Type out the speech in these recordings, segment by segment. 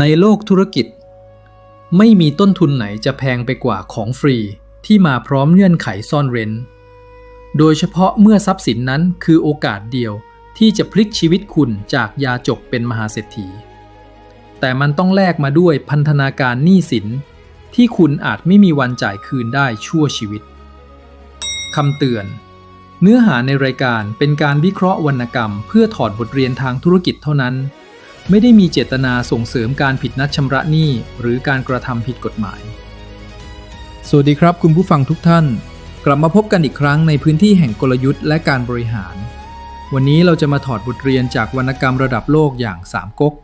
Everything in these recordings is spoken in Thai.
ในโลกธุรกิจ ไม่มีต้นทุนไหนจะแพงไปกว่าของฟรีที่มาพร้อมเงื่อนไขซ่อนเร้น โดยเฉพาะเมื่อทรัพย์สินนั้นคือโอกาสเดียวที่จะพลิกชีวิตคุณจากยาจกเป็นมหาเศรษฐี แต่มันต้องแลกมาด้วยพันธนาการหนี้สิน ที่คุณอาจไม่มีวันจ่ายคืนได้ชั่วชีวิตคำเตือน เนื้อหาในรายการเป็นการวิเคราะห์วรรณกรรม เพื่อถอดบทเรียนทางธุรกิจเท่านั้น ไม่ได้มีเจตนาส่งเสริมการผิดนัดชำระหนี้หรือการกระทำผิดกฎหมาย สวัสดีครับคุณผู้ฟังทุกท่าน กลับมาพบกันอีกครั้งในพื้นที่แห่งกลยุทธ์และการบริหาร วันนี้เราจะมาถอดบทเรียนจากวรรณกรรมระดับโลกอย่างสามก๊ก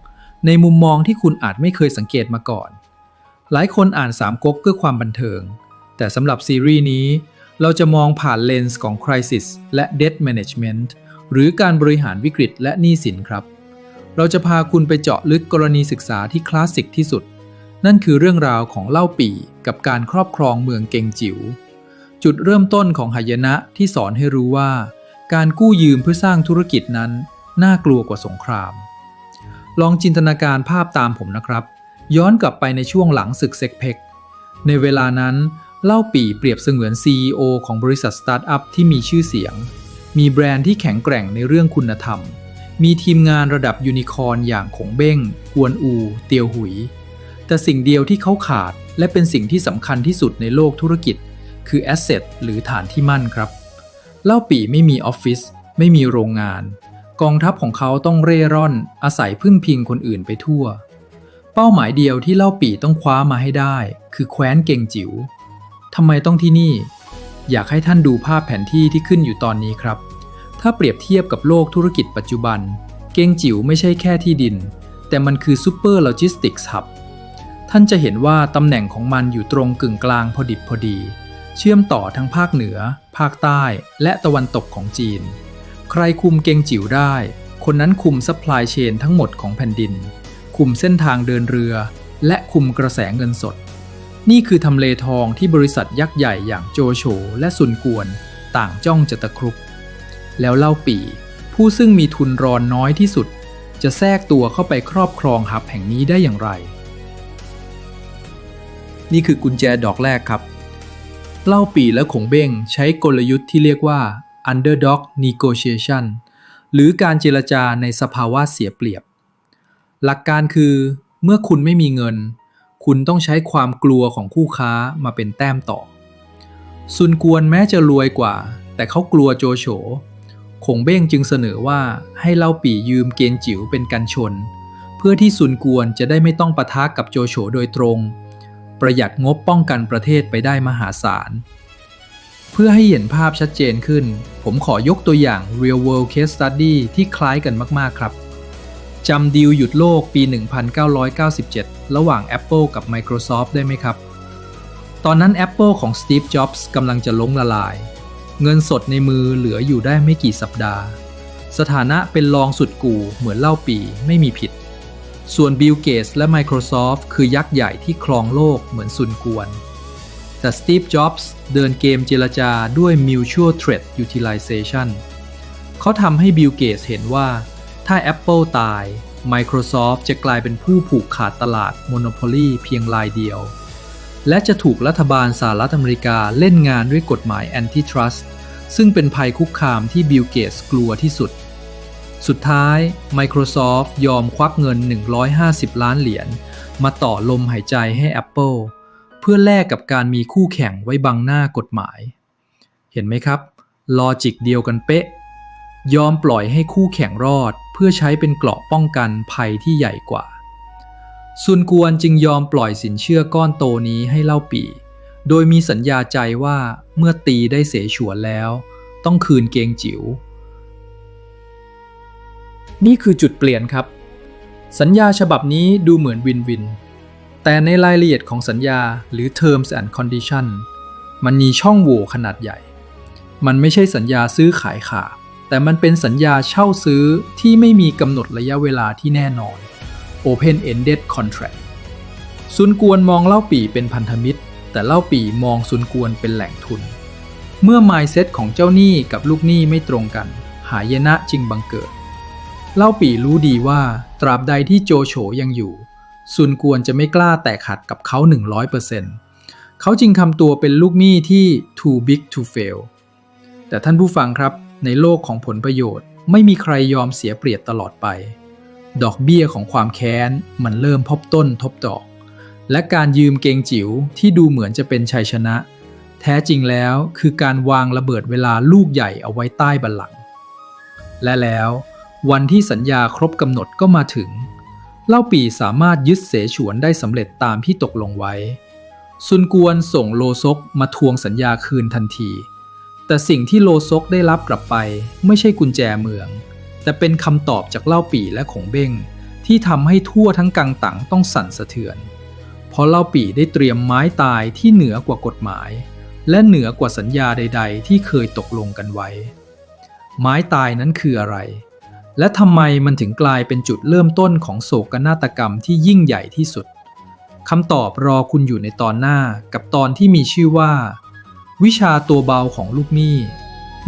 ในมุมมองที่คุณอาจไม่เคยสังเกตมาก่อน หลายคนอ่านสามก๊กเพื่อความบันเทิง แต่สำหรับซีรีส์นี้ เราจะมองผ่านเลนส์ของ Crisis และ Debt Management หรือการบริหารวิกฤตและหนี้สินครับ เราจะพาคุณไปเจาะลึกกรณีศึกษาที่คลาสสิกที่สุด นั่นคือเรื่องราวของเล่าปี่กับการครอบครองเมืองเกงจิว๋ว จุดเริ่มต้นของหายนะที่สอนให้รู้ว่า การกู้ยืมเพื่อสร้างธุรกิจนั้น น่ากลัวกว่าสงคราม ลองจินตนาการภาพตามผมนะครับ ย้อนกลับไปในช่วงหลังศึกเซ็กเพกในเวลานั้นเล่าปี่เปรียบเสมือน CEO ของบริษัทสตาร์ทอัพที่มีชื่อเสียง มีแบรนด์ที่แข็งแกร่งในเรื่องคุณธรรม มีทีมงานระดับยูนิคอร์นอย่างขงเบ้ง กวนอู เตียวหุย แต่สิ่งเดียวที่เขาขาดและเป็นสิ่งที่สำคัญที่สุดในโลกธุรกิจ คือแอสเซทหรือฐานที่มั่นครับ เล่าปี่ไม่มีออฟฟิศไม่มีโรงงาน กองทัพของเขาต้องเร่ร่อน อาศัยพึ่งพิงคนอื่นไปทั่ว เป้าหมายเดียวที่เล่าปี่ต้องคว้ามาให้ได้ คือแคว้นเก่งจิว๋วทำไมต้องที่นี่ อยากให้ท่านดูภาพแผนที่ที่ขึ้นอยู่ตอนนี้ครับ ถ้าเปรียบเทียบกับโลกธุรกิจปัจจุบัน เกงจิ๋วไม่ใช่แค่ที่ดิน แต่มันคือซูเปอร์โลจิสติกส์ฮับท่านจะเห็นว่าตำแหน่งของมันอยู่ตรงกึ่งกลางพอดิบพอดี เชื่อมต่อทั้งภาคเหนือ ภาคใต้ และตะวันตกของจีน ใครคุมเกงจิ๋วได้ คนนั้นคุมซัพพลายเชนทั้งหมดของแผ่นดิน คุมเส้นทางเดินเรือ และคุมกระแสเงินสด นี่คือทำเลทองที่บริษัทยักษ์ใหญ่อย่างโจโฉและซุนกวน ต่างจ้องจะตะครุบ แล้วเล่าปี ผู้ซึ่งมีทุนรอนน้อยที่สุด จะแทรกตัวเข้าไปครอบครองหับแห่งนี้ได้อย่างไร นี่คือกุญแจดอกแรกครับ เล่าปีและขงเบ้งใช้กลยุทธ์ที่เรียกว่า underdog negotiation หรือการเจรจาในสภาวะเสียเปรียบ หลักการคือ เมื่อคุณไม่มีเงิน คุณต้องใช้ความกลัวของคู่ค้ามาเป็นแต้มต่อซุนกวนแม้จะรวยกว่า แต่เขากลัวโจโฉ คงเบ้งจึงเสนอว่าให้เล่าปี่ยืมเกณฑ์จิ๋วเป็นกันชน เพื่อที่ซุนกวนจะได้ไม่ต้องปะทะกับโจโฉโดยตรง ประหยัดงบป้องกันประเทศไปได้มหาศาล เพื่อให้เห็นภาพชัดเจนขึ้น ผมขอยกตัวอย่าง real world case study ที่คล้ายกันมากๆครับจำดีลหยุดโลกปี 1997 ระหว่าง Apple กับ Microsoft ได้ไหมครับ ตอนนั้น Apple ของ Steve Jobs กำลังจะล้มละลาย เงินสดในมือเหลืออยู่ได้ไม่กี่สัปดาห์ สถานะเป็นรองสุดกู่เหมือนเล่าปีไม่มีผิด ส่วน Bill Gates และ Microsoft คือยักษ์ใหญ่ที่ครองโลกเหมือนซุนกวน แต่ Steve Jobs เดินเกมเจรจาด้วย Mutual Threat Utilization เขาทำให้ Bill Gates เห็นว่า ถ้า Apple ตาย Microsoft จะกลายเป็นผู้ผูกขาดตลาด Monopoly เพียงรายเดียวและจะถูกรัฐบาลสหรัฐอเมริกาเล่นงานด้วยกฎหมาย Antitrust ซึ่งเป็นภัยคุกคามที่บิลเกตส์กลัวที่สุด สุดท้าย Microsoft ยอมควักเงิน 150 ล้านเหรียญมาต่อลมหายใจให้ Apple เพื่อแลกกับการมีคู่แข่งไว้บังหน้ากฎหมาย เห็นไหมครับ ลอจิกเดียวกันเป๊ะ ยอมปล่อยให้คู่แข่งรอด เพื่อใช้เป็นเกราะป้องกันภัยที่ใหญ่กว่าซุนกวนจึงยอมปล่อยสินเชื่อก้อนโตนี้ให้เล่าปี่ โดยมีสัญญาใจว่าเมื่อตีได้เสฉวนแล้ว ต้องคืนเกงจิ๋ว นี่คือจุดเปลี่ยนครับ สัญญาฉบับนี้ดูเหมือนวินวิน แต่ในรายละเอียดของสัญญาหรือ terms and condition มันมีช่องโหว่ขนาดใหญ่ มันไม่ใช่สัญญาซื้อขายขาแต่มันเป็นสัญญาเช่าซื้อที่ไม่มีกำหนดระยะเวลาที่แน่นอน Open Ended Contract ซุนกวนมองเล่าปี่เป็นพันธมิตร แต่เล่าปี่มองซุนกวนเป็นแหล่งทุน เมื่อ mindset ของเจ้าหนี้กับลูกหนี้ไม่ตรงกัน หายนะจึงบังเกิด เล่าปี่รู้ดีว่าตราบใดที่โจโฉยังอยู่ซุนกวนจะไม่กล้าแตกหักกับเขา 100%เขาจึงทำตัวเป็นลูกหนี้ที่ too big to fail แต่ท่านผู้ฟังครับในโลกของผลประโยชน์ ไม่มีใครยอมเสียเปรียบตลอดไป ดอกเบี้ยของความแค้น มันเริ่มพบต้นทบดอก และการยืมเกงจิ๋วที่ดูเหมือนจะเป็นชัยชนะ แท้จริงแล้วคือการวางระเบิดเวลาลูกใหญ่เอาไว้ใต้บัลลังก์และแล้ววันที่สัญญาครบกำหนดก็มาถึง เล่าปีสามารถยึดเสฉวนได้สำเร็จตามที่ตกลงไว้ ซุนกวนส่งโลซกมาทวงสัญญาคืนทันที แต่สิ่งที่โลซกได้รับกลับไปไม่ใช่กุญแจเมือง แต่เป็นคำตอบจากเล่าปีและขงเบ้งที่ทำให้ทั่วทั้งกังตังต้องสั่นสะเทือน เพราะเล่าปีได้เตรียมไม้ตายที่เหนือกว่ากฎหมาย และเหนือกว่าสัญญาใด ๆ ที่เคยตกลงกันไว้ ไม้ตายนั้นคืออะไร และทำไมมันถึงกลายเป็นจุดเริ่มต้นของโศกนาฏกรรมที่ยิ่งใหญ่ที่สุดคำตอบรอคุณอยู่ในตอนหน้ากับตอนที่มีชื่อว่า วิชาตัวเบาของลูกหนี้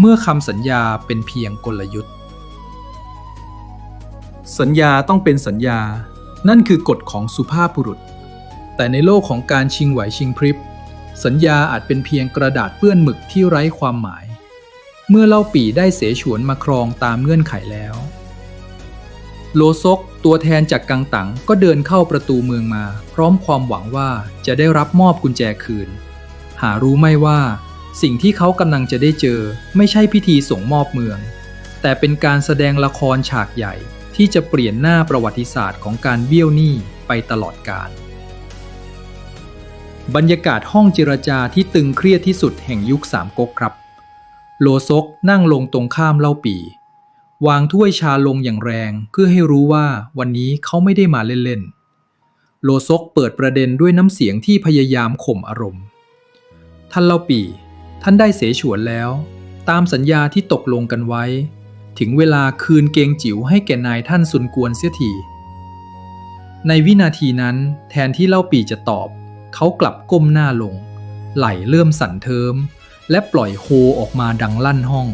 เมื่อคำสัญญาเป็นเพียงกลยุทธ์ สัญญาต้องเป็นสัญญา นั่นคือกฎของสุภาพบุรุษ แต่ในโลกของการชิงไหวชิงพริบ สัญญาอาจเป็นเพียงกระดาษเปื้อนหมึกที่ไร้ความหมาย เมื่อเล่าปีได้เสฉวนมาครองตามเงื่อนไขแล้ว โลซกตัวแทนจากกังตังก็เดินเข้าประตูเมืองมา พร้อมความหวังว่าจะได้รับมอบกุญแจคืน หารู้ไม่ว่า สิ่งที่เขากำลังจะได้เจอ ไม่ใช่พิธีส่งมอบเมือง แต่เป็นการแสดงละครฉากใหญ่ที่จะเปลี่ยนหน้าประวัติศาสตร์ของการเบี้ยวหนี้ไปตลอดกาล บรรยากาศห้องเจรจาที่ตึงเครียดที่สุดแห่งยุคสามก๊กครับ โลซกนั่งลงตรงข้ามเล่าปี วางถ้วยชาลงอย่างแรงเพื่อให้รู้ว่าวันนี้เขาไม่ได้มาเล่นๆ โลซกเปิดประเด็นด้วยน้ำเสียงที่พยายามข่มอารมณ์ ท่านเล่าปี ท่านได้เสฉวนแล้ว ตามสัญญาที่ตกลงกันไว้ ถึงเวลาคืนเกงจิ๋วให้แก่นายท่านซุนกวนเสียทีในวินาทีนั้นแทนที่เล่าปีจะตอบ เขากลับก้มหน้าลง ไหลเริ่มสั่นเทิม และปล่อยโฮออกมาดังลั่นห้อง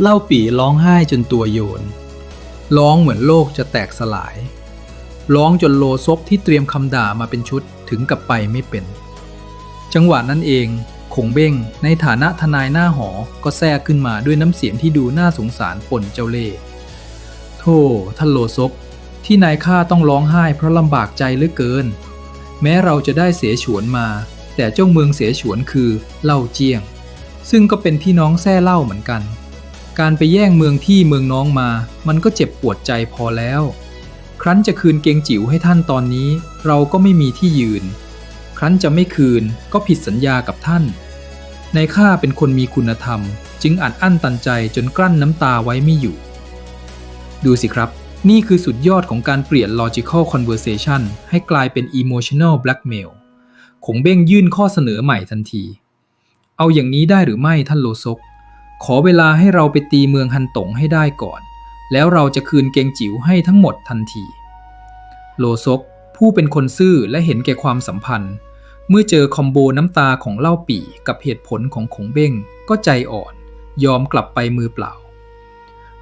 เล่าปีร้องไห้จนตัวโยน ร้องเหมือนโลกจะแตกสลาย ร้องจนโลซบที่เตรียมคำด่ามาเป็นชุดถึงกับไปไม่เป็น จังหวะนั้นเองคงเบ้งในฐานะทนายหน้าหอก็แทรกขึ้นมาด้วยน้ำเสียงที่ดูน่าสงสารปนเจ้าเล่ห์โธ่ท่านโลซบที่นายข้าต้องร้องไห้เพราะลำบากใจเหลือเกิน แม้เราจะได้เสียฉวนมา แต่เจ้าเมืองเสียฉวนคือเล่าเจียง ซึ่งก็เป็นพี่น้องแท้เล่าเหมือนกัน การไปแย่งเมืองที่เมืองน้องมา มันก็เจ็บปวดใจพอแล้ว ครั้นจะคืนเกงจิ๋วให้ท่านตอนนี้ เราก็ไม่มีที่ยืน ครั้นจะไม่คืนก็ผิดสัญญากับท่าน ในข้าเป็นคนมีคุณธรรม จึงอัดอั้นตันใจจนกลั้นน้ำตาไว้ไม่อยู่ ดูสิครับ นี่คือสุดยอดของการเปลี่ยน logical conversation ให้กลายเป็น emotional blackmail คงเบ้งยื่นข้อเสนอใหม่ทันที เอาอย่างนี้ได้หรือไม่ท่านโลซก ขอเวลาให้เราไปตีเมืองฮันตงให้ได้ก่อน แล้วเราจะคืนเกงจิ๋วให้ทั้งหมดทันที โลซก ผู้เป็นคนซื่อและเห็นแก่ความสัมพันธ์ เมื่อเจอคอมโบน้ำตาของเล่าปี่กับเหตุผลของคงเบ้งก็ใจอ่อน ยอมกลับไปมือเปล่า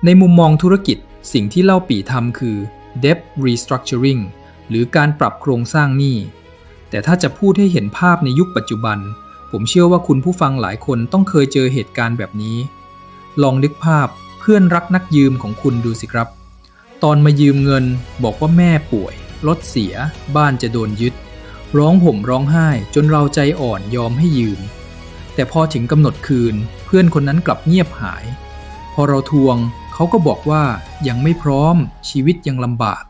ในมุมมองธุรกิจ สิ่งที่เล่าปี่ทำคือ debt restructuring หรือการปรับโครงสร้างหนี้ แต่ถ้าจะพูดให้เห็นภาพในยุคปัจจุบัน ผมเชื่อว่าคุณผู้ฟังหลายคนต้องเคยเจอเหตุการณ์แบบนี้ ลองนึกภาพเพื่อนรักนักยืมของคุณดูสิครับ ตอนมายืมเงินบอกว่าแม่ป่วย รถเสีย บ้านจะโดนยึด ร้องห่มร้องไห้จนเราใจอ่อนยอมให้ยืม แต่พอถึงกำหนดคืน เพื่อนคนนั้นกลับเงียบหาย พอเราทวง เขาก็บอกว่ายังไม่พร้อมชีวิตยังลำบาก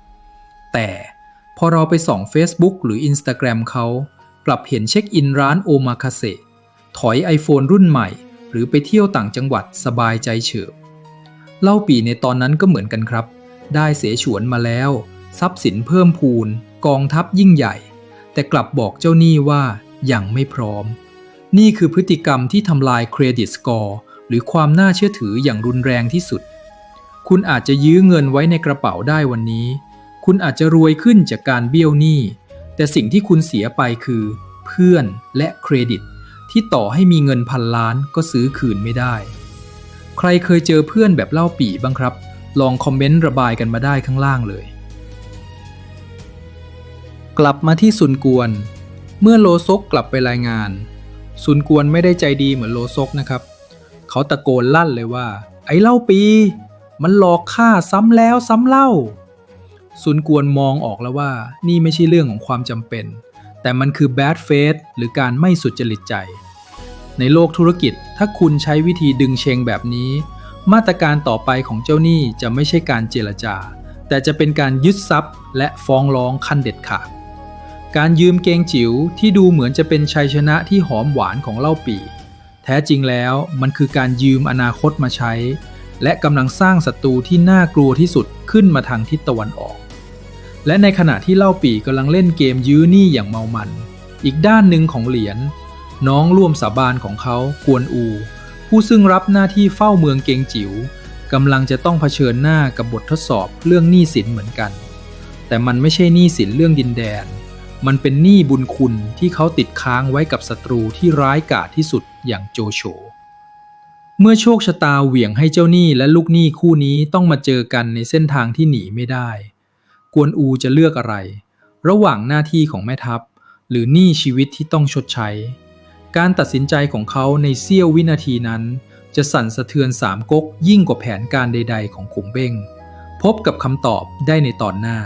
แต่พอเราไปส่อง Facebook หรือ Instagram เขา กลับเห็นเช็คอินร้านโอมาคาเซถอย iPhone รุ่นใหม่ หรือไปเที่ยวต่างจังหวัดสบายใจเฉิบเล่าปีในตอนนั้นก็เหมือนกันครับ ได้เสฉวนมาแล้ว ทรัพย์สินเพิ่มพูน กองทัพยิ่งใหญ่ แต่กลับบอกเจ้าหนี้ว่ายังไม่พร้อม นี่คือพฤติกรรมที่ทำลายเครดิตสกอร์หรือความน่าเชื่อถืออย่างรุนแรงที่สุด คุณอาจจะยื้อเงินไว้ในกระเป๋าได้วันนี้ คุณอาจจะรวยขึ้นจากการเบี้ยวหนี้ แต่สิ่งที่คุณเสียไปคือ เพื่อนและเครดิต ที่ต่อให้มีเงินพันล้านก็ซื้อคืนไม่ได้ ใครเคยเจอเพื่อนแบบเล่าปี่บ้างครับ ลองคอมเมนต์ระบายกันมาได้ข้างล่างเลย กลับมาที่ซุนกวน เมื่อโลซกกลับไปรายงานซุนกวนไม่ได้ใจดีเหมือนโลซกนะครับ เขาตะโกนลั่นเลยว่า ไอ้เล่าปี มันหลอกข้าซ้ำแล้วซ้ำเล่า ซุนกวนมองออกแล้วว่า นี่ไม่ใช่เรื่องของความจำเป็น แต่มันคือ bad faith หรือการไม่สุจริตใจ ในโลกธุรกิจ ถ้าคุณใช้วิธีดึงเชงแบบนี้ มาตรการต่อไปของเจ้าหนี้จะไม่ใช่การเจรจา แต่จะเป็นการยึดทรัพย์ และฟ้องร้องขั้นเด็ดขาด การยืมเกงจิ๋วที่ดูเหมือนจะเป็นชัยชนะที่หอมหวานของเล่าปีแท้จริงแล้วมันคือการยืมอนาคตมาใช้ และกำลังสร้างศัตรูที่น่ากลัวที่สุดขึ้นมาทางทิศตะวันออก และในขณะที่เล่าปีกำลังเล่นเกมยื้อหนี้อย่างเมามัน อีกด้านหนึ่งของเหรียญน้องร่วมสาบานของเขากวนอู ผู้ซึ่งรับหน้าที่เฝ้าเมืองเกงจิ๋วกำลังจะต้องเผชิญหน้ากับบททดสอบเรื่องหนี้สินเหมือนกัน แต่มันไม่ใช่หนี้สินเรื่องดินแดน มันเป็นหนี้บุญคุณที่เขาติดค้างไว้กับศัตรูที่ร้ายกาจที่สุดอย่างโจโฉ เมื่อโชคชะตาเหวี่ยงให้เจ้าหนี้และลูกหนี้คู่นี้ต้องมาเจอกันในเส้นทางที่หนีไม่ได้ กวนอูจะเลือกอะไร ระหว่างหน้าที่ของแม่ทัพ หรือหนี้ชีวิตที่ต้องชดใช้ การตัดสินใจของเขาในเสี้ยววินาทีนั้น จะสั่นสะเทือนสามก๊กยิ่งกว่าแผนการใด ๆ ของขงเบ้ง พบกับคำตอบได้ในตอนหน้า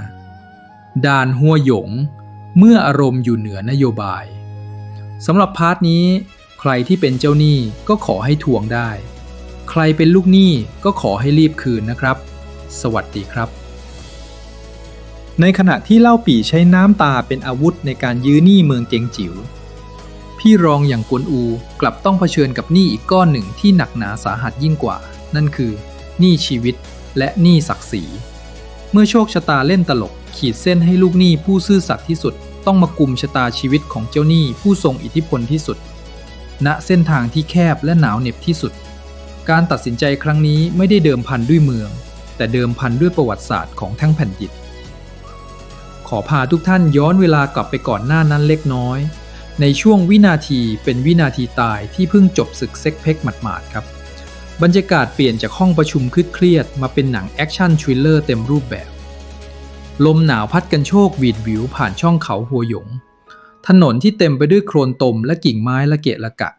ดานหัวหยง เมื่ออารมณ์อยู่เหนือนโยบายสำหรับพาร์ทนี้ ใครที่เป็นเจ้าหนี้ก็ขอให้ทวงได้ ใครเป็นลูกหนี้ก็ขอให้รีบคืนนะครับ สวัสดีครับ ในขณะที่เล่าปี่ใช้น้ำตาเป็นอาวุธในการยื้อหนี้เมืองเจงจิ๋วพี่รองอย่างกวนอูกลับต้องเผชิญกับหนี้อีกก้อนหนึ่งที่หนักหนาสาหัสยิ่งกว่า นั่นคือหนี้ชีวิตและหนี้ศักดิ์ศรี เมื่อโชคชะตาเล่นตลก ขีดเส้นให้ลูกหนี้ผู้ซื่อสัตย์ที่สุด ต้องมากุมชะตาชีวิตของเจ้าหนี้ผู้ทรงอิทธิพลที่สุด ณเส้นทางที่แคบและหนาวเหน็บที่สุด การตัดสินใจครั้งนี้ไม่ได้เดิมพันด้วยเมือง แต่เดิมพันด้วยประวัติศาสตร์ของทั้งแผ่นดินขอพาทุกท่านย้อนเวลากลับไปก่อนหน้านั้นเล็กน้อย ในช่วงวินาทีเป็นวินาทีตายที่เพิ่งจบศึกเซ็กเพ็กหมาดๆครับ บรรยากาศเปลี่ยนจากห้องประชุมเครียดมาเป็นหนังแอคชั่นทริลเลอร์เต็มรูปแบบ ลมหนาวพัดกันโชกหวีดวิวผ่านช่องเขาหัวหยง ถนนที่เต็มไปด้วยโคลนตมและกิ่งไม้ละเกะละกะ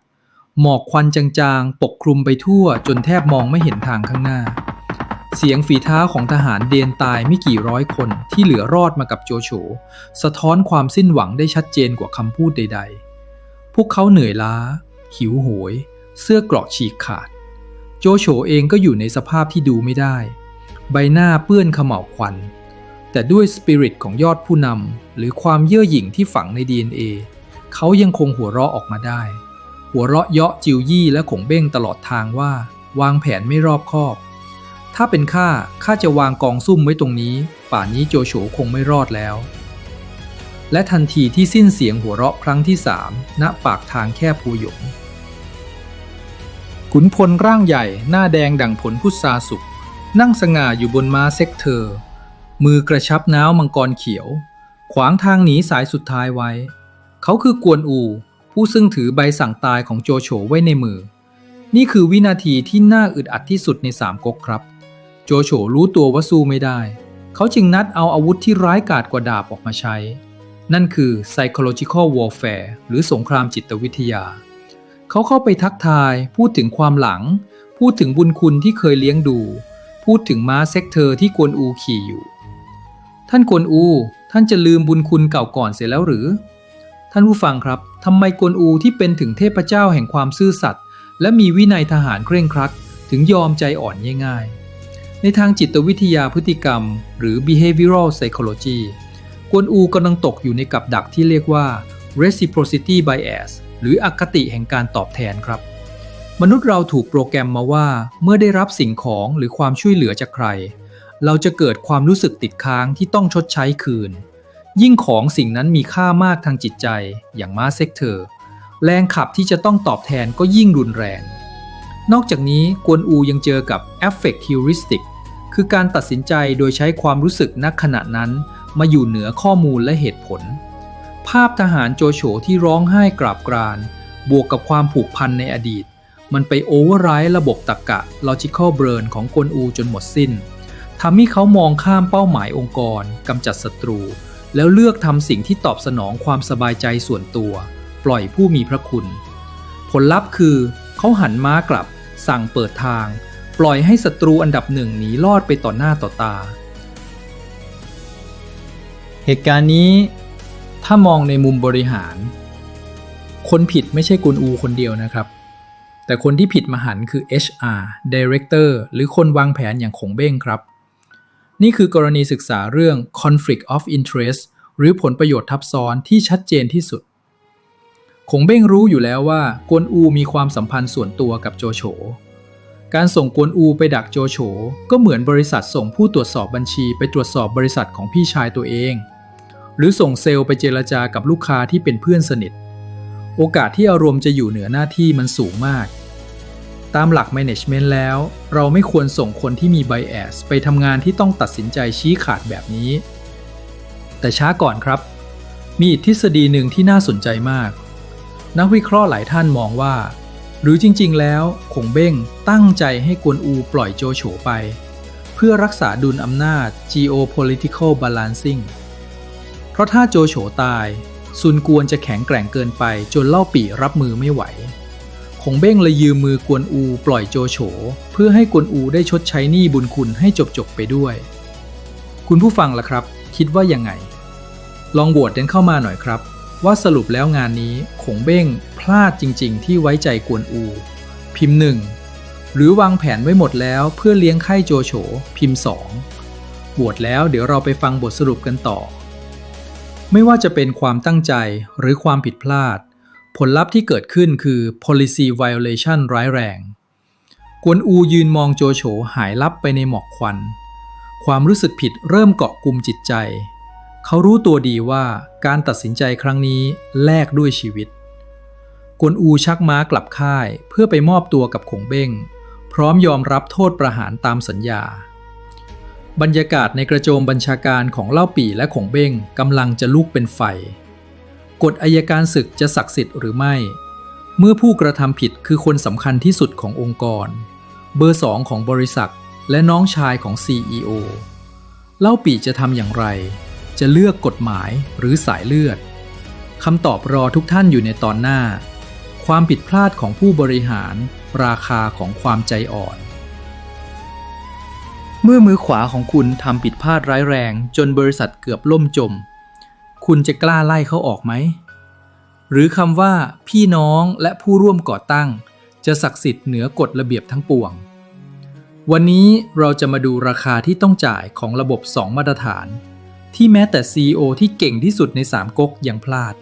หมอกควันจางๆ ปกคลุมไปทั่วจนแทบมองไม่เห็นทางข้างหน้า เสียงฝีเท้าของทหารเดนตายไม่กี่ร้อยคนที่เหลือรอดมากับโจโฉสะท้อนความสิ้นหวังได้ชัดเจนกว่าคำพูดใด ๆ พวกเขาเหนื่อยล้า หิวโหยเสื้อเกราะฉีกขาด โจโฉเองก็อยู่ในสภาพที่ดูไม่ได้ ใบหน้าเปื้อนขม่าวควัน แต่ด้วยสปิริตของยอดผู้นำหรือความเย่อหยิ่งที่ฝังใน DNA เขายังคงหัวเราะออกมาได้ หัวเราะเยาะจิวยี่และขงเบ้งตลอดทางว่า วางแผนไม่รอบคอบ ถ้าเป็นข้าข้าจะวางกองซุ่มไว้ตรงนี้ ป่านนี้โจโฉคงไม่รอดแล้ว และทันทีที่สิ้นเสียงหัวเราะครั้งที่สามณปากทางแคบภูหยงขุนพลร่างใหญ่หน้าแดงดั่งผลพุทราสุกนั่งสง่าอยู่บนม้าเซ็กเทอร์ มือกระชับน้าวมังกรเขียว ขวางทางหนีสายสุดท้ายไว้ เขาคือกวนอู ผู้ซึ่งถือใบสั่งตายของโจโฉไว้ในมือ นี่คือวินาทีที่น่าอึดอัดที่สุดในสามก๊กครับ โจโฉรู้ตัวว่าสู้ไม่ได้ เขาจึงนัดเอาอาวุธที่ร้ายกาจกว่าดาบออกมาใช้ นั่นคือ psychological warfare หรือสงครามจิตวิทยา เขาเข้าไปทักทาย พูดถึงความหลัง พูดถึงบุญคุณที่เคยเลี้ยงดู พูดถึงม้าเซ็กเทอร์ที่กวนอูขี่อยู่ ท่านกวนอู ท่านจะลืมบุญคุณเก่าก่อนเสียแล้วหรือ ท่านผู้ฟังครับทำไมกวนอูที่เป็นถึงเทพเจ้าแห่งความซื่อสัตย์และมีวินัยทหารเคร่งครัด ถึงยอมใจอ่อนง่ายๆ ในทางจิตวิทยาพฤติกรรม หรือ behavioral psychology กวนอูกำลังตกอยู่ในกับดักที่เรียกว่า reciprocity bias หรืออคติแห่งการตอบแทนครับ มนุษย์เราถูกโปรแกรมมาว่า เมื่อได้รับสิ่งของหรือความช่วยเหลือจากใคร เราจะเกิดความรู้สึกติดค้างที่ต้องชดใช้คืน ยิ่งของสิ่งนั้นมีค่ามากทางจิตใจอย่างมาเซ็กเทอร์แรงขับที่จะต้องตอบแทนก็ยิ่งรุนแรง นอกจากนี้กวนอูยังเจอกับ affect heuristic คือการตัดสินใจโดยใช้ความรู้สึกณขณะนั้น มาอยู่เหนือข้อมูลและเหตุผล ภาพทหารโจโฉที่ร้องไห้กราบกราน บวกกับความผูกพันในอดีต มันไปโอเวอร์ไรด์ระบบตรรกะ logical burn ของกวนอูจนหมดสิ้น ทำให้เขามองข้ามเป้าหมายองค์กรกำจัดศัตรู แล้วเลือกทำสิ่งที่ตอบสนองความสบายใจส่วนตัว ปล่อยผู้มีพระคุณ ผลลัพธ์คือ เขาหันม้ากลับ สั่งเปิดทาง ปล่อยให้ศัตรูอันดับหนึ่งหนีรอดไปต่อหน้าต่อตา เหตุการณ์นี้ ถ้ามองในมุมบริหาร คนผิดไม่ใช่กุนอูคนเดียวนะครับแต่คนที่ผิดมหันคือ HR Director หรือคนวางแผนอย่างขงเบ้งครับ นี่คือกรณีศึกษาเรื่อง conflict of interest หรือผลประโยชน์ทับซ้อนที่ชัดเจนที่สุด คงเบ้งรู้อยู่แล้วว่ากวนอูมีความสัมพันธ์ส่วนตัวกับโจโฉ การส่งกวนอูไปดักโจโฉ ก็เหมือนบริษัทส่งผู้ตรวจสอบบัญชีไปตรวจสอบบริษัทของพี่ชายตัวเอง หรือส่งเซลล์ไปเจรจากับลูกค้าที่เป็นเพื่อนสนิท โอกาสที่อารมณ์จะอยู่เหนือหน้าที่มันสูงมาก ตามหลัก Management แล้ว เราไม่ควรส่งคนที่มี bias ไปทำงานที่ต้องตัดสินใจชี้ขาดแบบนี้ แต่ช้าก่อนครับ มีอีกทฤษฎีหนึ่งที่น่าสนใจมาก นักวิเคราะห์หลายท่านมองว่า หรือจริงๆ แล้วคงเบ้งตั้งใจให้กวนอูปล่อยโจโฉไป เพื่อรักษาดุลอำนาจ geopolitical balancing เพราะถ้าโจโฉตายซุนกวนจะแข็งแกร่งเกินไปจนเล่าปี่รับมือไม่ไหว คงเบ้งเลยยืมมือกวนอูปล่อยโจโฉ เพื่อให้กวนอูได้ชดใช้หนี้บุญคุณให้จบๆไปด้วย คุณผู้ฟังล่ะครับ คิดว่ายังไง ลองโหวตกันเข้ามาหน่อยครับ ว่าสรุปแล้วงานนี้คงเบ้งพลาดจริง ๆ ที่ไว้ใจกวนอู พิมพ์หนึ่งหรือวางแผนไว้หมดแล้วเพื่อเลี้ยงไข้โจโฉ พิมพ์สองโหวตแล้วเดี๋ยวเราไปฟังบทสรุปกันต่อ ไม่ว่าจะเป็นความตั้งใจหรือความผิดพลาด ผลลัพธ์ที่เกิดขึ้นคือ policy violation ร้ายแรง กวนอูยืนมองโจโฉหายลับไปในหมอกควัน ความรู้สึกผิดเริ่มเกาะกลุ่มจิตใจ เขารู้ตัวดีว่าการตัดสินใจครั้งนี้แลกด้วยชีวิต กวนอูชักม้ากลับค่ายเพื่อไปมอบตัวกับขงเบ้ง พร้อมยอมรับโทษประหารตามสัญญา บรรยากาศในกระโจมบัญชาการของเล่าปี่และขงเบ้งกำลังจะลุกเป็นไฟ กฎอายการศึกจะศักดิ์สิทธิ์หรือไม่ เมื่อผู้กระทำผิดคือคนสำคัญที่สุดขององค์กร เบอร์สองของบริษัท และน้องชายของ CEO เล่าปีจะทำอย่างไร จะเลือกกฎหมายหรือสายเลือดคำตอบรอทุกท่านอยู่ในตอนหน้า ความผิดพลาดของผู้บริหาร ราคาของความใจอ่อน เมื่อมือขวาของคุณทำผิดพลาดร้ายแรง จนบริษัทเกือบล่มจม คุณจะกล้าไล่เขาออกไหม หรือคำว่า พี่น้องและผู้ร่วมก่อตั้ง จะศักดิ์สิทธิ์เหนือกฎระเบียบทั้งปวง วันนี้เราจะมาดูราคาที่ต้องจ่ายของระบบ 2 มาตรฐาน ที่แม้แต่ CEO ที่เก่งที่สุดใน3ก๊กยังพลาด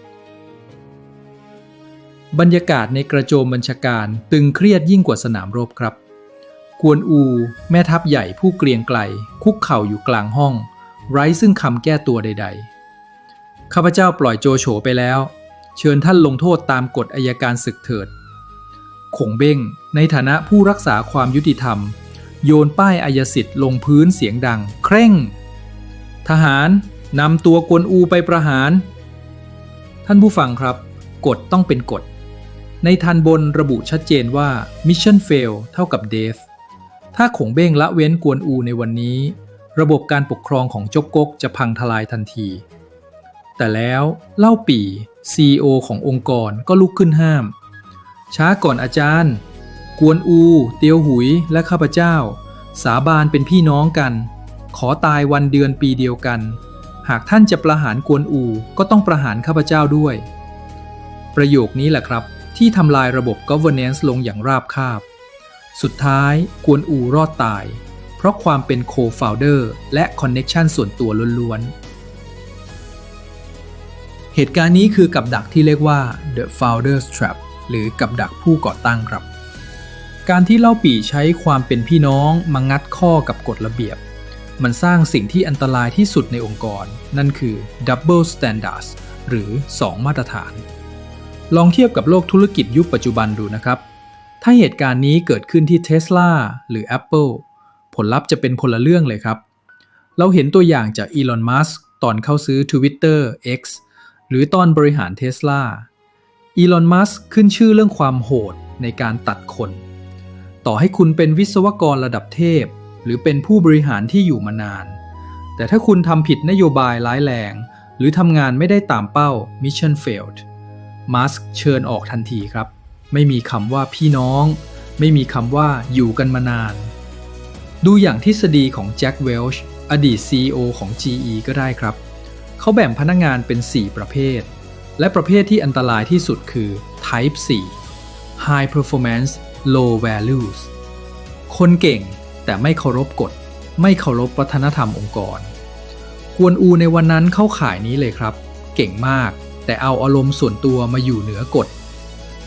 บรรยากาศในกระโจมบัญชาการตึงเครียดยิ่งกว่าสนามรบครับกวนอู แม่ทัพใหญ่ผู้เกรียงไกล คุกเข่าอยู่กลางห้อง ไร้ซึ่งคำแก้ตัวใด ๆ ข้าพเจ้าปล่อยโจโฉไปแล้ว เชิญท่านลงโทษตามกฎอายการศึกเถิดขงเบ้งในฐานะผู้รักษาความยุติธรรม โยนป้ายอายสิทธิ์ลงพื้นเสียงดัง เคร่ง ทหารนำตัวกวนอูไปประหาร ท่านผู้ฟังครับ กฎต้องเป็นกฎ ในทันบนระบุชัดเจนว่า Mission Fail เท่ากับ Death ถ้าขงเบ้งละเว้นกวนอูในวันนี้ ระบบการปกครองของจกกกจะพังทลายทันที แต่แล้วเล่าปี่ CEO ขององค์กรก็ลุกขึ้นห้าม ช้าก่อนอาจารย์ กวนอู เตียวหุยและข้าพเจ้า สาบานเป็นพี่น้องกัน ขอตายวันเดือนปีเดียวกัน หากท่านจะประหารกวนอูก็ต้องประหารข้าพเจ้าด้วย ประโยคนี้แหละครับ ที่ทำลายระบบ governance ลงอย่างราบคาบ สุดท้ายกวนอูรอดตาย เพราะความเป็น co-founder และคอนเน็ชันส่วนตัวล้วนๆ เหตุการณ์นี้คือกับดักที่เรียกว่า the founder's trap หรือกับดักผู้ก่อตั้งครับ การที่เล่าปี่ใช้ความเป็นพี่น้องมางัดข้อกับกฎระเบียบ มันสร้างสิ่งที่อันตรายที่สุดในองค์กร นั่นคือ double standards หรือ 2 มาตรฐาน ลองเทียบกับโลกธุรกิจยุคปัจจุบันดูนะครับ ถ้าเหตุการณ์นี้เกิดขึ้นที่ Tesla หรือ Apple ผลลัพธ์จะเป็นคนละเรื่องเลยครับ เราเห็นตัวอย่างจากอีลอน มัสก์ตอนเข้าซื้อ Twitter X หรือตอนบริหาร Tesla อีลอน มัสขึ้นชื่อเรื่องความโหดในการตัดคน ต่อให้คุณเป็นวิศวกรระดับเทพ หรือเป็นผู้บริหารที่อยู่มานาน แต่ถ้าคุณทำผิดนโยบายร้ายแรง หรือทำงานไม่ได้ตามเป้า Mission failed มาสเชิญออกทันทีครับ ไม่มีคำว่าพี่น้อง ไม่มีคำว่าอยู่กันมานาน ดูอย่างทฤษฎีของแจ็คเวลช์อดีต CEO ของ GE ก็ได้ครับ เขาแบ่งพนักงานเป็น 4 ประเภท และประเภทที่อันตรายที่สุดคือ Type 4 High Performance Low Values คนเก่งแต่ไม่เคารพกฎ ไม่เคารพวัฒนธรรมองค์กร กวนอูในวันนั้นเข้าข่ายนี้เลยครับ เก่งมาก แต่เอาอารมณ์ส่วนตัวมาอยู่เหนือกฎ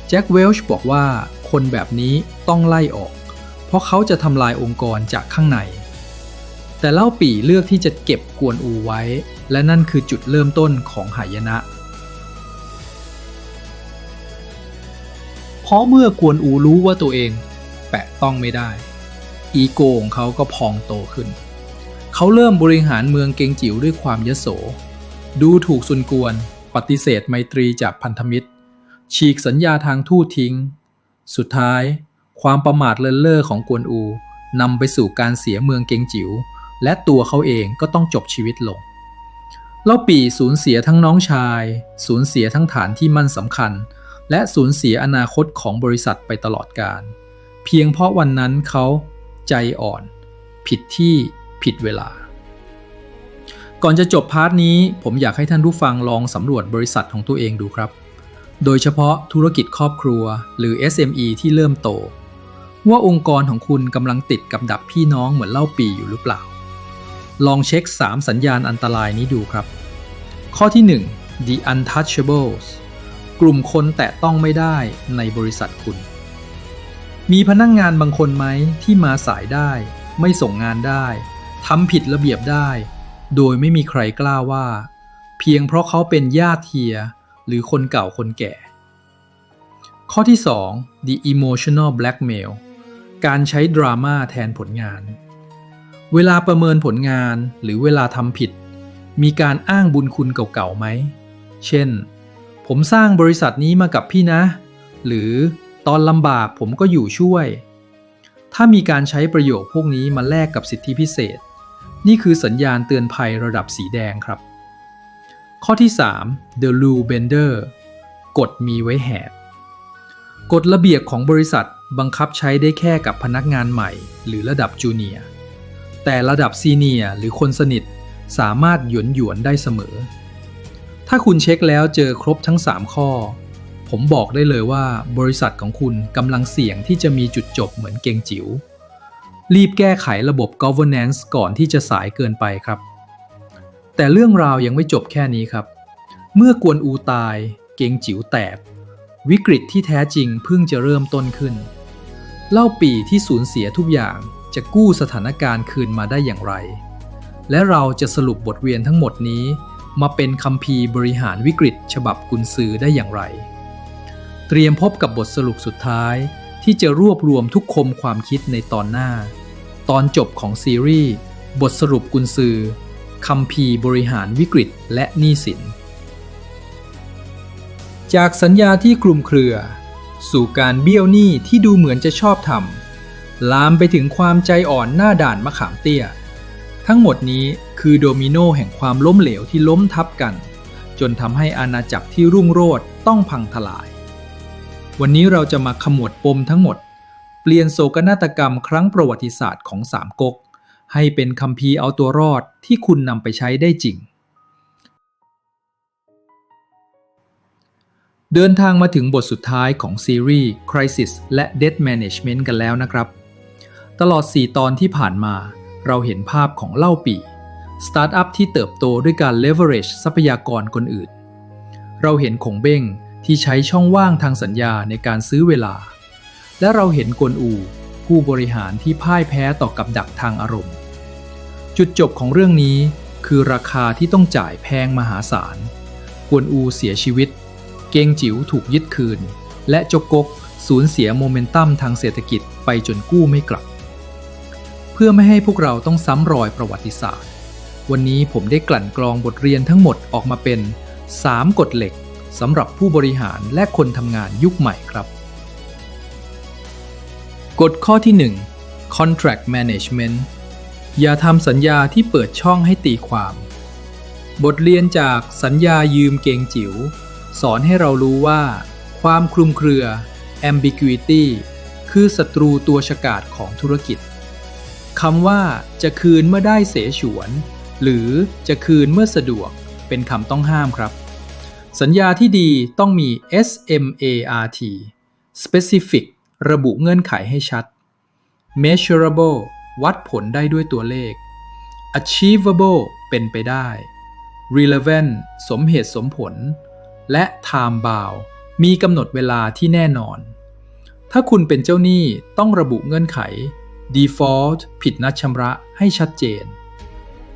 แจ็คเวลช์บอกว่าคนแบบนี้ต้องไล่ออก เพราะเขาจะทำลายองค์กรจากข้างใน แต่เล่าปี่เลือกที่จะเก็บกวนอูไว้ และนั่นคือจุดเริ่มต้นของหายนะ เพราะเมื่อกวนอูรู้ว่าตัวเองแปะต้องไม่ได้ อีโกของเขาก็พองโตขึ้น เขาเริ่มบริหารเมืองเกงจิ๋วด้วยความยโส ดูถูกซุนกวน ปฏิเสธไมตรีจากพันธมิตร ฉีกสัญญาทางทูตทิ้ง สุดท้าย ความประมาทเลินเล่อของกวนอูนำไปสู่การเสียเมืองเกงจิ๋ว และตัวเขาเองก็ต้องจบชีวิตลงเล่าปีสูญเสียทั้งน้องชาย สูญเสียทั้งฐานที่มั่นสำคัญ และสูญเสียอนาคตของบริษัทไปตลอดกาลเพียงเพราะวันนั้นเขาใจอ่อน ผิดที่ผิดเวลา ก่อนจะจบพาร์ทนี้ผมอยากให้ท่านผู้ฟังลองสำรวจบริษัทของตัวเองดูครับ โดยเฉพาะธุรกิจครอบครัว หรือ SME ที่เริ่มโต ว่าองค์กรของคุณกำลังติดกับดักพี่น้องเหมือนเล่าปีอยู่หรือเปล่า ลองเช็ค 3 สัญญาณอันตรายนี้ดูครับ ข้อที่ 1 the untouchables กลุ่มคนแตะต้องไม่ได้ในบริษัทคุณ มีพนักงงานบางคนไหมที่มาสายได้ ไม่ส่งงานได้ทำผิดระเบียบได้ โดยไม่มีใครกล้าว่า เพียงเพราะเขาเป็นญาติเทีย หรือคนเก่าคนแก่ ข้อที่ 2 the emotional blackmail การใช้ดราม่าแทนผลงาน เวลาประเมินผลงานหรือเวลาทำผิด มีการอ้างบุญคุณเก่าๆไหม เช่น ผมสร้างบริษัทนี้มากับพี่นะ หรือตอนลำบากผมก็อยู่ช่วย ถ้ามีการใช้ประโยคพวกนี้มาแลกกับสิทธิพิเศษ นี่คือสัญญาณเตือนภัยระดับสีแดงครับ ข้อที่ 3 the rule bender กฎมีไว้แหกกฎระเบียบของบริษัทบังคับใช้ได้แค่กับพนักงานใหม่ หรือระดับจูเนียร์ แต่ระดับซีเนียร์หรือคนสนิทสามารถหยวนหยวนได้เสมอ ถ้าคุณเช็คแล้วเจอครบทั้ง 3 ข้อ ผมบอกได้เลยว่าบริษัทของคุณกำลังเสี่ยงที่จะมีจุดจบเหมือนเกงจิ๋ว รีบแก้ไขระบบ governance ก่อนที่จะสายเกินไปครับ แต่เรื่องราวยังไม่จบแค่นี้ครับ เมื่อกวนอูตาย เกงจิ๋วแตก วิกฤตที่แท้จริงเพิ่งจะเริ่มต้นขึ้น เล่าปีที่สูญเสียทุกอย่าง จะกู้สถานการณ์คืนมาได้อย่างไร และเราจะสรุปบทเรียนทั้งหมดนี้ มาเป็นคัมภีร์บริหารวิกฤต ฉบับกุนซือได้อย่างไร เตรียมพบกับบทสรุปสุดท้าย ที่จะรวบรวมทุกคมความคิดในตอนหน้า ตอนจบของซีรีส์บทสรุปกุนซือคัมภีร์บริหารวิกฤตและหนี้สิน จากสัญญาที่กลุ่มเครือ สู่การเบี้ยวหนี้ที่ดูเหมือนจะชอบทำ ลามไปถึงความใจอ่อนหน้าด่านมะขามเตี้ย ทั้งหมดนี้คือโดมิโนแห่งความล้มเหลวที่ล้มทับกัน จนทำให้อาณาจักรที่รุ่งโรจน์ต้องพังทลาย วันนี้เราจะมาขมวดปมทั้งหมด เปลี่ยนโศกนาฏกรรมครั้งประวัติศาสตร์ของสามก๊กให้เป็นคัมภีร์เอาตัวรอดที่คุณนำไปใช้ได้จริง เดินทางมาถึงบทสุดท้ายของซีรีส์ Crisis และ Debt Management กันแล้วนะครับ ตลอด 4 ตอนที่ผ่านมา เราเห็นภาพของเล่าปีสตาร์ทอัพที่เติบโตด้วยการ leverage ทรัพยากรคนอื่น เราเห็นขงเบ้งที่ใช้ช่องว่างทางสัญญาในการซื้อเวลา และเราเห็นกวนอู ผู้บริหารที่พ่ายแพ้ต่อกับดักทางอารมณ์ จุดจบของเรื่องนี้คือราคาที่ต้องจ่ายแพงมหาศาล กวนอูเสียชีวิต เกงจิ๋วถูกยึดคืน และจกกกสูญเสียโมเมนตัมทางเศรษฐกิจไปจนกู้ไม่กลับ เพื่อไม่ให้พวกเราต้องซ้ำรอยประวัติศาสตร์ วันนี้ผมได้กลั่นกรองบทเรียนทั้งหมดออกมาเป็น 3 กฎเหล็กสำหรับผู้บริหารและคนทำงานยุคใหม่ครับ กฎข้อที่ 1 contract management อย่าทำสัญญาที่เปิดช่องให้ตีความ บทเรียนจากสัญญายืมเกงจิ๋ว สอนให้เรารู้ว่า ความคลุมเครือ ambiguity คือศัตรูตัวฉกาจของธุรกิจ คำว่าจะคืนเมื่อได้เสฉวน หรือจะคืนเมื่อสะดวก เป็นคำต้องห้ามครับ สัญญาที่ดีต้องมี SMART specific ระบุเงื่อนไขให้ชัด measurable วัดผลได้ด้วยตัวเลข achievable เป็นไปได้ relevant สมเหตุสมผล และ time bound มีกำหนดเวลาที่แน่นอน ถ้าคุณเป็นเจ้าหนี้ต้องระบุเงื่อนไข default ผิดนัดชำระให้ชัดเจน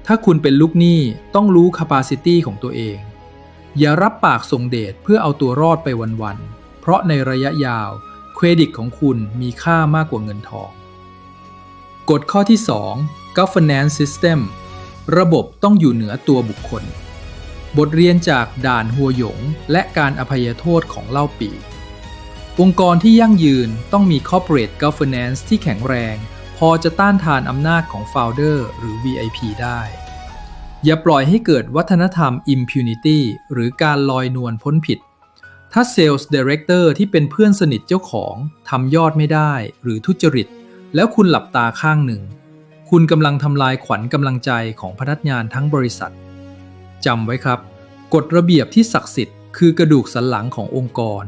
ถ้าคุณเป็นลูกหนี้ต้องรู้ capacity ของตัวเอง อย่ารับปากส่งเดชเพื่อเอาตัวรอดไปวันๆ เพราะในระยะยาวเครดิตของคุณมีค่ามากกว่าเงินทอง กฎข้อที่ 2 governance system ระบบต้องอยู่เหนือตัวบุคคล บทเรียนจากด่านหัวหยง และการอภัยโทษของเล่าปี องค์กรที่ยั่งยืนต้องมี corporate governance ที่แข็งแรง พอจะต้านทานอำนาจของ founder หรือ VIP ได้ อย่าปล่อยให้เกิดวัฒนธรรม impunity หรือการลอยนวลพ้นผิด ถ้า Sales Director ที่เป็นเพื่อนสนิทเจ้าของทำยอดไม่ได้หรือทุจริต แล้วคุณหลับตาข้างหนึ่ง คุณกำลังทำลายขวัญกำลังใจของพนักงานทั้งบริษัทจำไว้ครับ กฎระเบียบที่ศักดิ์สิทธิ์คือกระดูกสันหลังขององค์กร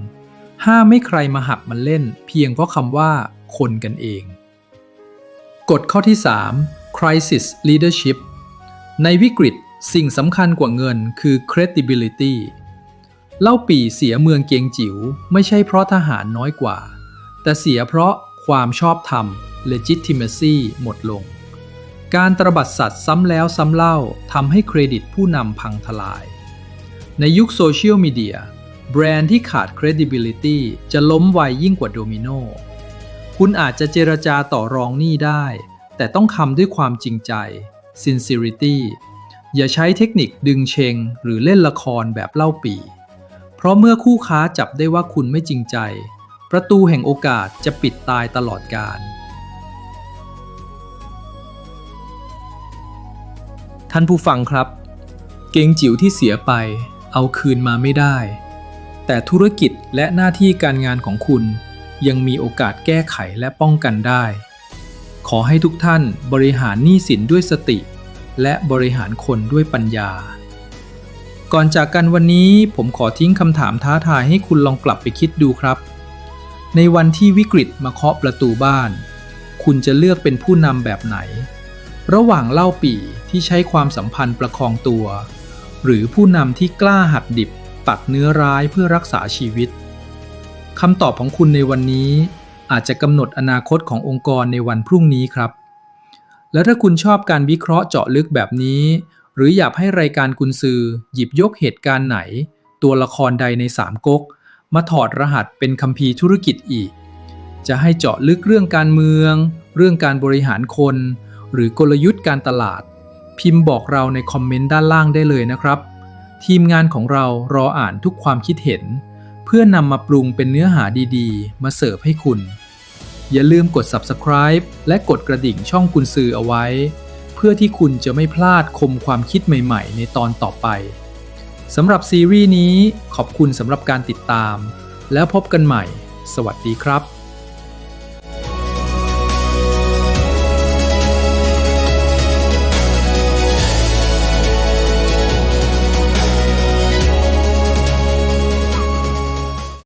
ห้ามไม่ใครมาหักมันเล่น เพียงเพราะคำว่าคนกันเอง กฎข้อที่ 3 crisis leadership ในวิกฤตสิ่งสำคัญกว่าเงินคือ credibility เล่าปี่เสียเมืองเกียงจิ๋วไม่ใช่เพราะทหารน้อยกว่า แต่เสียเพราะความชอบธรรม legitimacy หมดลง การตรบัดสัตว์ซ้ำแล้วซ้ำเล่าทำให้เครดิตผู้นำพังทลาย ในยุคโซเชียลมีเดียแบรนด์ที่ขาด credibility จะล้มไวยิ่งกว่าโดมิโน คุณอาจจะเจรจาต่อรองหนี้ได้ แต่ต้องคำด้วยความจริงใจ sincerity อย่าใช้เทคนิคดึงเชงหรือเล่นละครแบบเล่าปี เพราะเมื่อคู่ค้าจับได้ว่าคุณไม่จริงใจ ประตูแห่งโอกาสจะปิดตายตลอดกาลท่านผู้ฟังครับ เกงจิ๋วที่เสียไป เอาคืนมาไม่ได้ แต่ธุรกิจและหน้าที่การงานของคุณ ยังมีโอกาสแก้ไขและป้องกันได้ ขอให้ทุกท่านบริหารหนี้สินด้วยสติ และบริหารคนด้วยปัญญา ก่อนจากกันวันนี้ผมขอทิ้งคำถามท้าทายให้คุณลองกลับไปคิดดูครับ ในวันที่วิกฤตมาเคาะประตูบ้าน คุณจะเลือกเป็นผู้นำแบบไหน ระหว่างเล่าปี่ที่ใช้ความสัมพันธ์ประคองตัว หรือผู้นำที่กล้าหักดิบปักเนื้อร้ายเพื่อรักษาชีวิต คำตอบของคุณในวันนี้ อาจจะกำหนดอนาคตขององค์กรในวันพรุ่งนี้ครับ และถ้าคุณชอบการวิเคราะห์เจาะลึกแบบนี้ หรืออยากให้รายการกุนซือ หยิบยกเหตุการณ์ไหน ตัวละครใดในสามก๊กมาถอดรหัสเป็นคัมภีร์ธุรกิจอีก จะให้เจาะลึกเรื่องการเมือง เรื่องการบริหารคน หรือกลยุทธ์การตลาด พิมพ์บอกเราในคอมเมนต์ด้านล่างได้เลยนะครับ ทีมงานของเรารออ่านทุกความคิดเห็น พื่อนำมาปรุงเป็นเนื้อหาดีๆ มาเสิร์ฟให้คุณ อย่าลืมกด subscribe และกดกระดิ่งช่องกุณซือเอาไว้ เพื่อที่คุณจะไม่พลาดคมความคิดใหม่ๆ ในตอนต่อไปสำหรับซีรีส์นี้ขอบคุณสำหรับการติดตาม แล้วพบกันใหม่ สวัสดีครับ